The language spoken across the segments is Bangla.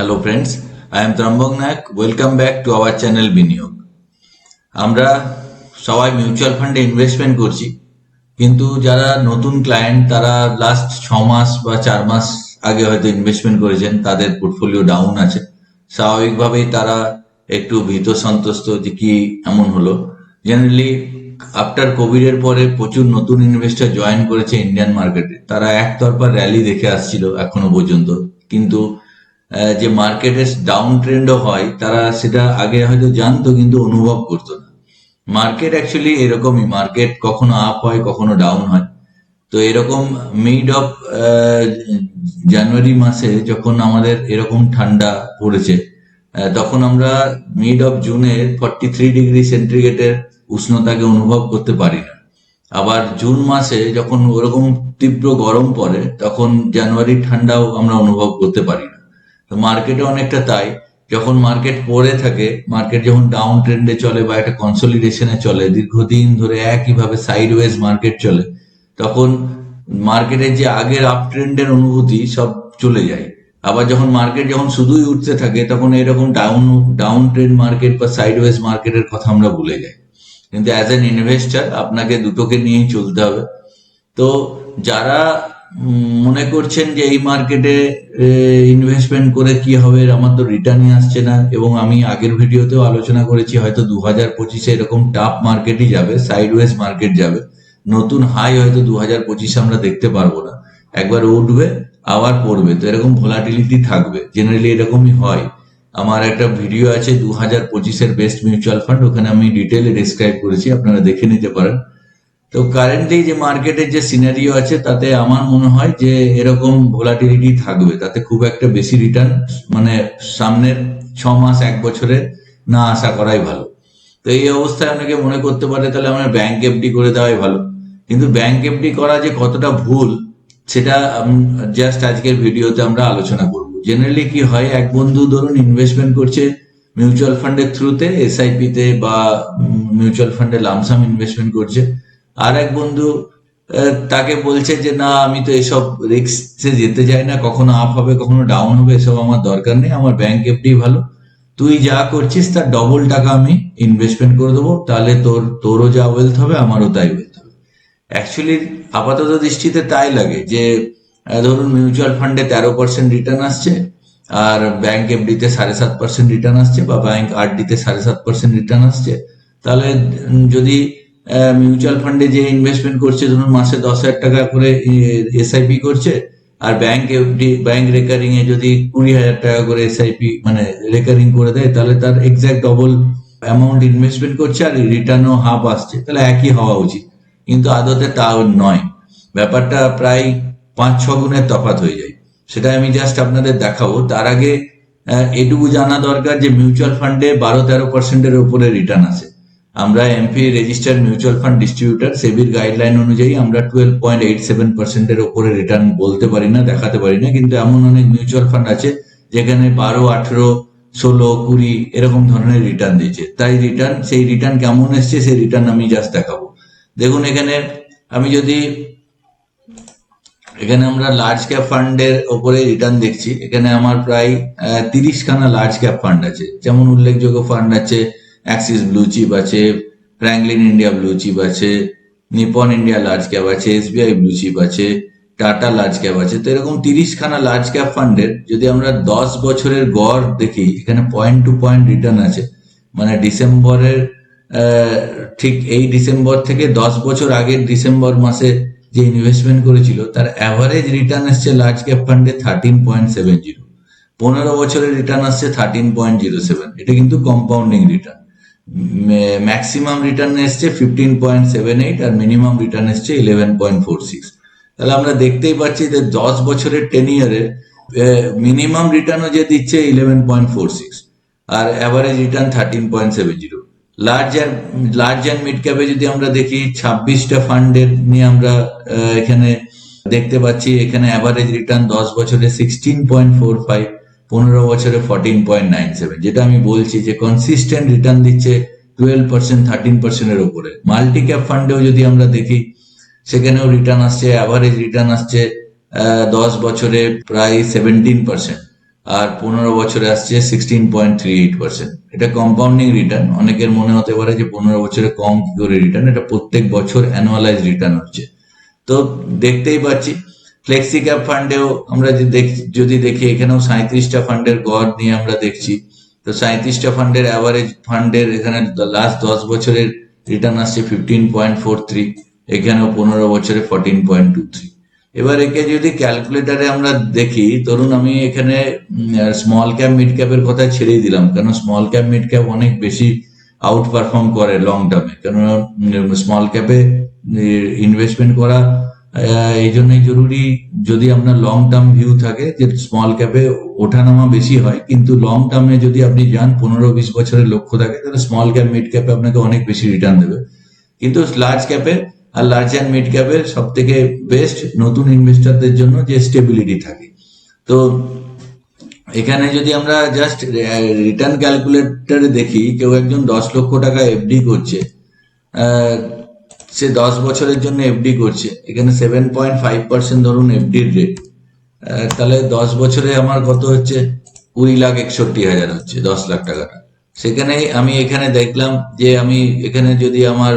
Hello friends I am Trambak Nayak welcome back to our channel বিনিয়োগ আমরা সবাই মিউচুয়াল ফান্ডে ইনভেস্টমেন্ট করছি। কিন্তু যারা নতুন ক্লায়েন্ট তারা লাস্ট ছ মাস বা চার মাস আগে হয়তো ইনভেস্টমেন্ট করেছেন, তাদের পোর্টফোলিও ডাউন আছে। স্বাভাবিকভাবেই তারা একটু ভীত সন্তুষ্ট যে কি এমন হলো। জেনারেলি আফটার কোভিড এর পরে প্রচুর নতুন ইনভেস্টর জয়েন করেছে ইন্ডিয়ান মার্কেটে তারা একতরফা র্যালি দেখে আসছিল এখনও পর্যন্ত। কিন্তু যে মার্কেটের ডাউন ট্রেন্ডও হয়, তারা সেটা আগে হয়তো জানতো কিন্তু অনুভব করতো না। মার্কেট অ্যাকচুয়ালি এরকমই, মার্কেট কখনো আপ হয়, কখনো ডাউন হয়। তো এরকম মিড অফ জানুয়ারি মাসে যখন আমাদের এরকম ঠান্ডা পড়েছে তখন আমরা মিড অফ জুনে ফর্টি থ্রি ডিগ্রি সেন্টিগ্রেডের উষ্ণতাকে অনুভব করতে পারি না। আবার জুন মাসে যখন ওরকম তীব্র গরম পড়ে, তখন জানুয়ারির ঠান্ডাও আমরা অনুভব করতে পারি না। তো মার্কেটে অনেকটা তাই। যখন মার্কেট পড়ে থাকে মার্কেট যখন ডাউন ট্রেন্ডে চলে বা একটা কনসলিডেশনে চলে, দীর্ঘদিন ধরে একইভাবে সাইড ওয়েজ মার্কেট চলে, তখন মার্কেটের যে আগের আপ ট্রেন্ডের অনুভূতি সব চলে যায়। আবার যখন মার্কেট যখন শুধুই উঠতে থাকে, তখন এরকম ডাউন ডাউন ট্রেন্ড মার্কেট বা সাইড ওয়েজ মার্কেটের কথা আমরা ভুলে যাই। কিন্তু অ্যাজ এন ইনভেস্টার আপনাকে দুটোকে নিয়েই চলতে হবে। তো যারা মনে করছেন যে এই মার্কেটে ইনভেস্টমেন্ট করে কি হবে? আমার তো রিটার্নই আসছে না এবং আমি আগের ভিডিওতেও আলোচনা করেছি, হয়তো দু হাজার পঁচিশে এরকম টাপ মার্কেটই যাবে সাইডওয়েজ মার্কেট যাবে। নতুন হাই হয়তো দু হাজার পঁচিশে আমরা দেখতে পারব না। একবার উঠবে, আবার পড়বে। তো এরকম ভোলাটিলিটি থাকবে। জেনারেলি এরকমই হয়। আমার একটা ভিডিও আছে দু হাজার পঁচিশের বেস্ট মিউচুয়াল ফান্ড ওখানে আমি ডিটেলে ডিসক্রাইব করেছি, আপনারা দেখে নিতে পারেন। তো কারেন্টলি যে মার্কেটের যে সিনারিও আছে, তাতে আমার মনে হয় যে এরকম ভোলাটিলিটি থাকবে। তাতে খুব একটা বেশি রিটার্ন মানে সামনের ছ মাস, এক বছরে না আশা করাই ভালো। তো এই অবস্থায় অনেকে মনে করতে পারে, তাহলে আমরা ব্যাংক এফডি করে দেওয়াই ভালো। কিন্তু ব্যাংক এফডি করা যে কতটা ভুল, সেটা জাস্ট আজকের ভিডিওতে আমরা আলোচনা করব। জেনারেলি কি হয়, এক বন্ধু ধরুন ইনভেস্টমেন্ট করছে মিউচুয়াল ফান্ডের থ্রুতে এসআইপি তে বা মিউচুয়াল ফান্ডে লামসাম ইনভেস্টমেন্ট করছে। আর এক বন্ধু তাকে বলছে যে, না, আমি তো এসব রিস্কে যেতে চাই না, কখনো আপ হবে, কখনো ডাউন হবে, এসব আমার দরকার নেই, আমার ব্যাংক এফডি ভালো। তুই যা করছিস, তার ডবল টাকা আমি ইনভেস্টমেন্ট করে দেবো, তাহলে তোর, তোরও যা ওয়েলথ হবে, আমারও তাই ওয়েলথ হবে। অ্যাকচুয়ালি আপাতত দৃষ্টিতে তাই লাগে যে ধরুন মিউচুয়াল ফান্ডে তেরো পার্সেন্ট রিটার্ন আসছে, আর ব্যাংক এফডিতে সাড়ে সাত পার্সেন্ট রিটার্ন আসছে, বা ব্যাংক আরডিতে সাড়ে সাত পার্সেন্ট রিটার্ন আসছে, তাহলে যদি মিউচুয়াল ফান্ডে যে ইনভেস্টমেন্ট করছে, ধরুন মাসে দশ হাজার টাকা করে এসআইপি করছে, আর ব্যাংক এফডি ব্যাংক রেকারিং এ যদি কুড়ি হাজার টাকা করে এসআইপি মানে রেকারিং করে দেয়, তাহলে তার এক্সাক্ট ডবল অ্যামাউন্ট ইনভেস্টমেন্ট করছে, আর রিটার্নও হাফ আসছে। তাহলে একই হওয়া উচিত। কিন্তু আদতে তাও নয়। ব্যাপারটা প্রায় পাঁচ, ছ গুণের তফাৎ হয়ে যায়। সেটা আমি জাস্ট আপনাদের দেখাবো। তার আগে এটুকু জানা দরকার যে মিউচুয়াল ফান্ডে বারো তেরো পার্সেন্টের উপরে রিটার্ন আসে। আমরা AMFI registered mutual fund distributor সেবির guideline অনুযায়ী আমরা টুয়েলভ পয়েন্ট এইট সেভেন পার্সেন্টের উপরে রিটার্ন বলতে পারি না, দেখাতে পারি না, কিন্তু এমন অনেক মিউচুয়াল ফান্ড আছে যেখানে বারো, আঠেরো, ষোলো, কুড়ি এরকম ধরনের রিটার্ন দিয়েছে তাই রিটার্ন সেই রিটার্ন কেমন এসছে, সেই রিটার্ন আমি জাস্ট দেখাবো। দেখুন এখানে আমি যদি, এখানে আমরা লার্জ ক্যাপ ফান্ডের ওপরে রিটার্ন দেখছি, এখানে আমার প্রায় তিরিশ খানা লার্জ ক্যাপ ফান্ড আছে। যেমন উল্লেখযোগ্য ফান্ড আছে অ্যাক্সিস ব্লু চিপ আছে ফ্র্যাঙ্কলিন ইন্ডিয়া ব্লু চিপ আছে নিপন ইন্ডিয়া লার্জ ক্যাপ আছে এসবিআই ব্লু চিপ আছে টাটা লার্জ ক্যাপ আছে। তো এরকম তিরিশখানা লার্জ ক্যাপ ফান্ডের যদি আমরা দশ বছরের গড় দেখি, এখানে পয়েন্ট টু পয়েন্ট রিটার্ন আছে। মানে ডিসেম্বরের ঠিক এই ডিসেম্বর থেকে দশ বছর আগের ডিসেম্বর মাসে যে ইনভেস্টমেন্ট করেছিল, তার অ্যাভারেজ রিটার্ন এসছে লার্জ ক্যাপ ফান্ডে থার্টিন পয়েন্ট সেভেন জিরো পনেরো বছরের রিটার্ন আসছে থার্টিন পয়েন্ট জিরো সেভেন এটা কিন্তু কম্পাউন্ডিং রিটার্ন ম্যাক্সিমাম রিটার্ন এসছে ফিফটিন পয়েন্ট সেভেন এইট আর মিনিমাম রিটার্ন এসছে ইলেভেন পয়েন্ট ফোর সিক্স তাহলে আমরা দেখতেই পাচ্ছি যে দশ বছরের টেন ইয়ারে মিনিমাম রিটার্নও যে দিচ্ছে eleven point four six R average return thirteen point seven zero large and large and mid ক্যাপে যদি আমরা দেখি, ছাব্বিশটা ফান্ডের নিয়ে আমরা এখানে দেখতে পাচ্ছি, এখানে অ্যাভারেজ রিটার্ন দশ বছরে সিক্সটিন পয়েন্ট ফোর ফাইভ পনেরো বছরে ফোরটিন পয়েন্ট নাইন সেভেন যেটা আমি বলছি যে কনসিস্টেন্ট রিটার্ন দিচ্ছে টুয়েলভ পার্সেন্ট থার্টিন পার্সেন্টের উপরে। মাল্টি ক্যাপ ফান্ডেও যদি আমরা দেখি, সেখানেও রিটার্ন আসছে অ্যাভারেজ রিটার্ন আসছে দশ বছরে প্রায় সেভেন্টিন পার্সেন্ট আর পনেরো বছরে আসছে sixteen point three eight percent এটা কম্পাউন্ডিং রিটার্ন অনেকের মনে হতে পারে যে পনেরো বছরে কম কি করে রিটার্ন এটা প্রত্যেক বছর অ্যানুয়ালাইজ রিটার্ন হচ্ছে। তো দেখতেই পাচ্ছি ফ্লেক্সি ক্যাপ ফান্ডেও আমরা যদি দেখি, এখানেও সাঁত্রিশটা ফান্ডের গড় নিয়ে আমরা দেখছি। তো সাঁত্রিশটা ফান্ডের অ্যাভারেজ ফান্ডের এখানে লাস্ট দশ বছরের রিটার্ন আসছে ফিফটিন পয়েন্ট ফোর থ্রি এখানেও পনেরো বছরে ফোরটিন পয়েন্ট টু থ্রি এবার একে যদি ক্যালকুলেটারে আমরা দেখি, ধরুন আমি এখানে স্মল ক্যাপ মিড ক্যাপের কথা ছেড়েই দিলাম, কারণ স্মল ক্যাপ মিড ক্যাপ অনেক বেশি আউট পারফর্ম করে লং টার্মে কারণ স্মল ক্যাপে ইনভেস্টমেন্ট করা এই জন্যই জরুরি যদি আপনার লং টার্ম ভিউ থাকে যে স্মল ক্যাপে ওঠানামা বেশি হয়, কিন্তু লং টার্মে যদি আপনি যান পনেরো বিশ বছরের লক্ষ্য থাকে, তাহলে স্মল ক্যাপ মিড ক্যাপে আপনাকে অনেক বেশি রিটার্ন দেবে। কিন্তু লার্জ ক্যাপে আর লার্জ অ্যান্ড মিড ক্যাপের সব থেকে বেস্ট নতুন ইনভেস্টারদের জন্য যে স্টেবিলিটি থাকে। তো এখানে যদি আমরা জাস্ট রিটার্ন ক্যালকুলেটরে দেখি, কেউ একজন দশ লক্ষ টাকা এফডি করছে সে দশ বছরের জন্য এফডি করছে। এখানে সেভেন পয়েন্ট ফাইভ পার্সেন্ট ধরুন এফডির রেট তাহলে দশ বছরে আমার কত হচ্ছে? কুড়ি লাখ একষট্টি হাজার হচ্ছে, দশ লাখ টাকাটা সেখানে আমি এখানে দেখলাম যে আমি এখানে যদি আমার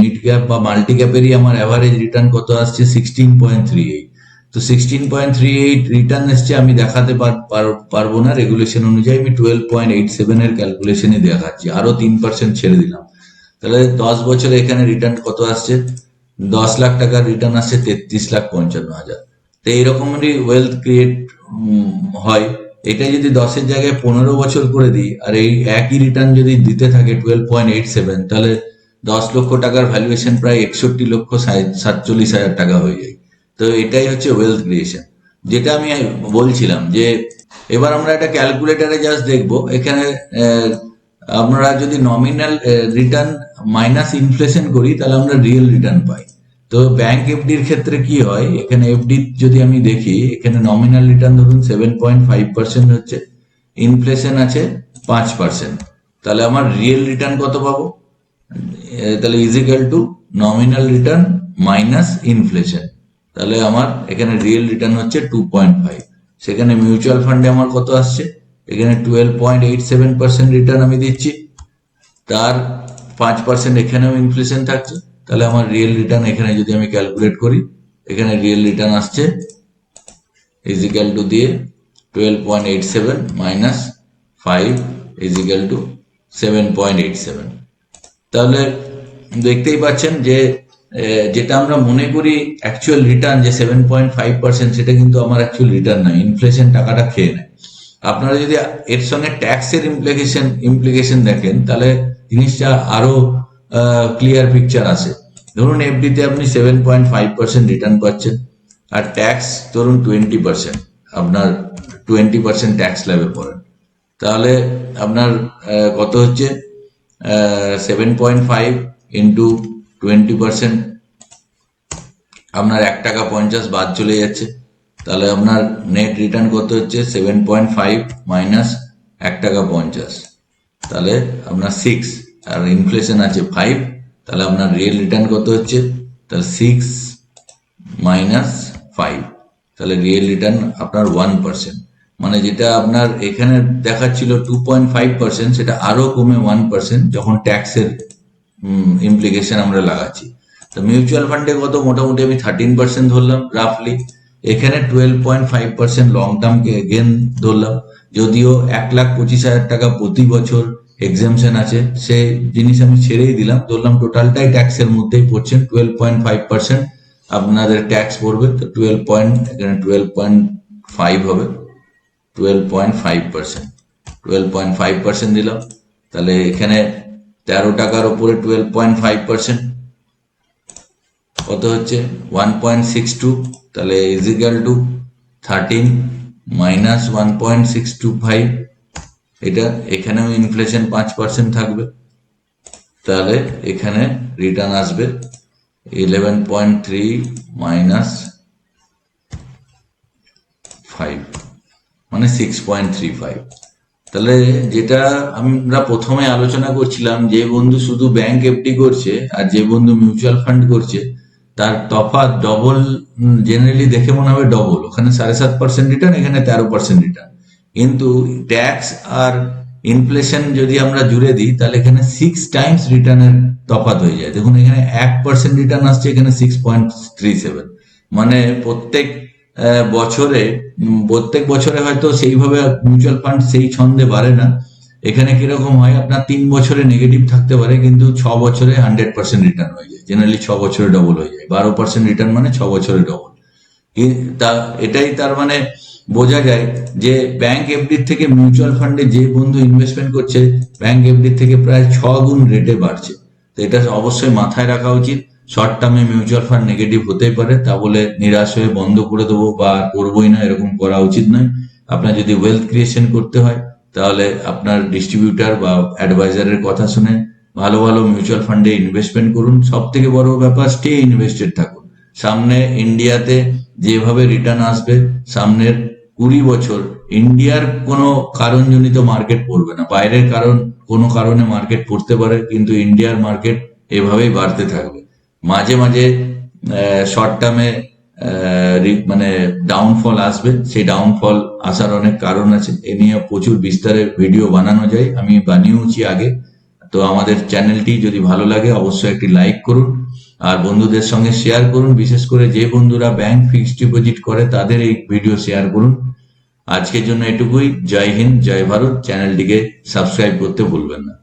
মিড ক্যাপ বা মাল্টি ক্যাপেরই আমার অ্যাভারেজ রিটার্ন কত আসছে? সিক্সটিন পয়েন্ট থ্রি এইট তো sixteen point three eight return এসছে, আমি দেখাতে পার- পার- পারব না। রেগুলেশন অনুযায়ী আমি টুয়েলভ পয়েন্ট এইট সেভেন এর ক্যালকুলেশনে দেখাচ্ছি। আরও তিন পার্সেন্ট ছেড়ে দিলাম। তাহলে দশ বছরে এখানে রিটার্ন কত আসছে? দশ লাখ টাকার রিটার্ন আসছে তেত্রিশ লাখ পঞ্চান্ন হাজার। তো এইরকমই ওয়েলথ ক্রিয়েট হয়। এটা যদি দশের জায়গায় পনেরো বছর করে দিই, আর এই একই রিটার্ন যদি দিতে থাকে টুয়েলভ পয়েন্ট এইট সেভেন তাহলে দশ লক্ষ টাকার ভ্যালুয়েশন প্রায় একষট্টি লক্ষ সাতচল্লিশ হাজার টাকা হয়ে যায়। তো এটাই হচ্ছে ওয়েলথ ক্রিয়েশন যেটা আমি বলছিলাম যে, এবার আমরা একটা ক্যালকুলেটারে জাস্ট দেখব। এখানে আমরা যদি নমিনাল রিটার্ন মাইনাস ইনফ্লেশন করি, তাহলে আমরা রিয়েল রিটার্ন পাই। তো ব্যাংক এফডির ক্ষেত্রে কি হয়? এখানে এফডি যদি আমি দেখি, এখানে নমিনাল রিটার্ন ধরুন সেভেন পয়েন্ট ফাইভ পার্সেন্ট হচ্ছে ইনফ্লেশন আছে পাঁচ পার্সেন্ট তাহলে আমার রিয়েল রিটার্ন কত পাবো? তাহলে equal to nominal return minus inflation তাহলে আমার এখানে রিয়েল রিটার্ন হচ্ছে টু পয়েন্ট ফাইভ সেখানে মিউচুয়াল ফান্ডে আমার কত আসছে? এখানে twelve point eight seven percent return আমি দিচ্ছি। তার পাঁচ পার্সেন্ট এখানেও ইনফ্লেশন থাকছে। তাহলে আমার রিয়েল রিটার্ন এখানে যদি আমি ক্যালকুলেট করি, এখানে রিয়েল রিটার্ন আসছে। ইজিক্যাল টু দিয়ে twelve point eight seven minus five equal to seven point eight seven তাহলে দেখতেই পাচ্ছেন যে যেটা আমরা মনে করি অ্যাকচুয়াল রিটার্ন যে সেভেন পয়েন্ট ফাইভ পার্সেন্ট সেটা কিন্তু আমার অ্যাকচুয়াল রিটার্ন নয়। ইনফ্লেশন টাকাটা খেয়ে নেয়। আপনারা যদি এর সঙ্গে ট্যাক্সের ইমপ্লিকেশন ইমপ্লিকেশন দেখেন, তাহলে জিনিসটা আরও ক্লিয়ার পিকচার আসে ধরুন এফডিতে আপনি seven point five percent return পাচ্ছেন, আর ট্যাক্স ধরুন টোয়েন্টি পার্সেন্ট আপনার টোয়েন্টি পার্সেন্ট ট্যাক্স ল্যাবে পড়েন তাহলে আপনার কত হচ্ছে? Seven point five into twenty percent আপনার এক টাকা পঞ্চাশ বাদ চলে যাচ্ছে। তাহলে আপনার নেট রিটার্ন কত হচ্ছে? সেভেন পয়েন্ট ফাইভ মাইনাস এক টাকা পঞ্চাশ। তাহলে আপনার সিক্স আর ইনফ্লেশন আছে ফাইভ তাহলে আপনার রিয়েল রিটার্ন কত হচ্ছে? তাহলে সিক্স মাইনাস ফাইভ তাহলে রিয়েল রিটার্ন আপনার ওয়ান পার্সেন্ট মানে যেটা আপনার এখানে দেখাচ্ছিল টু পয়েন্ট ফাইভ পার্সেন্ট সেটা আরও কমে ওয়ান পার্সেন্ট যখন ট্যাক্সের ইমপ্লিকেশন আমরা লাগাচ্ছি। তো মিউচুয়াল ফান্ডে কত? মোটামুটি আমি থার্টিন পার্সেন্ট ধরলাম রাফলি এখানে twelve point five percent long term gain ধরলাম। যদিও এক লাখ পঁচিশ হাজার টাকা প্রতি বছর এক্সামশন আছে, সেই জিনিস আমি ছেড়েই দিলাম। ধরলাম টোটালটাই ট্যাক্সের মধ্যেই পড়ছেন টুয়েলভ পয়েন্ট ফাইভ পার্সেন্ট আপনাদের ট্যাক্স পড়বে, তো টুয়েলভ পয়েন্ট এখানে টুয়েলভ পয়েন্ট ফাইভ হবে। Twelve point five percent twelve point five percent দিলাম। তাহলে এখানে তেরো টাকার উপরে টুয়েলভ পয়েন্ট ফাইভ পার্সেন্ট কত হচ্ছে? ওয়ান পয়েন্ট সিক্স টু তাহলে equal to thirteen minus one point six two five এটা এখানেও ইনফ্লেশন পাঁচ পার্সেন্ট থাকবে। তাহলে এখানে রিটার্ন আসবে eleven point three minus five মানে সিক্স পয়েন্ট থ্রি ফাইভ তাহলে যেটা আমরা প্রথমে আলোচনা করছিলাম, যে বন্ধু শুধু ব্যাংক এফডি করছে আর যে বন্ধু মিউচুয়াল ফান্ড করছে তার তফাৎ ডবল জেনারেলি দেখে মনে হবে ডবল ওখানে সাড়ে সাত পার্সেন্ট রিটার্ন এখানে তেরো পার্সেন্ট রিটার্ন কিন্তু ট্যাক্স আর ইনফ্লেশন যদি আমরা জুড়ে দিই, তাহলে এখানে সিক্স টাইমস রিটার্নের তফাৎ হয়ে যায়। দেখুন, এখানে এক পার্সেন্ট রিটার্ন আসছে, এখানে সিক্স পয়েন্ট থ্রি সেভেন মানে প্রত্যেক বছরে প্রত্যেক বছরে হয়তো সেইভাবে মিউচুয়াল ফান্ড সেই ছন্দে বাড়ে না। এখানে কীরকম হয়? আপনার তিন বছরে নেগেটিভ থাকতে পারে, কিন্তু ছ বছরে হান্ড্রেড পার্সেন্ট রিটার্ন হয়ে যায়। জেনারেলি ছ বছরে ডবল হয়ে যায়। বারো পার্সেন্ট রিটার্ন মানে ছ বছরে ডবল তা, এটাই তার মানে বোঝা যায় যে ব্যাংক এফডির থেকে মিউচুয়াল ফান্ডে যে বন্ধু ইনভেস্টমেন্ট করছে ব্যাংক এফডির থেকে প্রায় ছ গুণ রেটে বাড়ছে। তো এটা অবশ্যই মাথায় রাখা উচিত। শর্ট টার্মে মিউচুয়াল ফান্ড নেগেটিভ হতেই পারে, তা বলে নিরাশ হয়ে বন্ধ করে দেবো বা করবোই না, এরকম করা উচিত নয়। আপনার যদি ওয়েলথ ক্রিয়েশন করতে হয় তাহলে আপনার ডিস্ট্রিবিউটার বা অ্যাডভাইজারের কথা শুনে ভালো ভালো মিউচুয়াল ফান্ডে ইনভেস্টমেন্ট করুন। সব থেকে বড় ব্যাপার স্টে ইনভেস্টেড থাকুন। সামনে ইন্ডিয়াতে যেভাবে রিটার্ন আসবে, সামনের কুড়ি বছর ইন্ডিয়ার কোনো কারণজনিত মার্কেট পড়বে না। বাইরের কারণ, কোনো কারণে মার্কেট পড়তে পারে, কিন্তু ইন্ডিয়ার মার্কেট এভাবেই বাড়তে থাকবে। মাঝে মাঝে শর্ট টার্মে মানে ডাউনফল আসবে। সেই ডাউনফল আসার অনেক কারণ আছে। এ নিয়ে প্রচুর বিস্তারে ভিডিও বানানো যায়। আমি বানিয়েওছি আগে। তো আমাদের চ্যানেলটি যদি ভালো লাগে, অবশ্যই একটি লাইক করুন। আর বন্ধুদের সঙ্গে শেয়ার করুন। বিশেষ করে যে বন্ধুরা ব্যাংক ফিক্সড ডিপোজিট করে, তাদের এই ভিডিও শেয়ার করুন। আজকের জন্য এটুকুই। জয় হিন্দ, জয় ভারত। চ্যানেলটিকে সাবস্ক্রাইব করতে ভুলবেন না।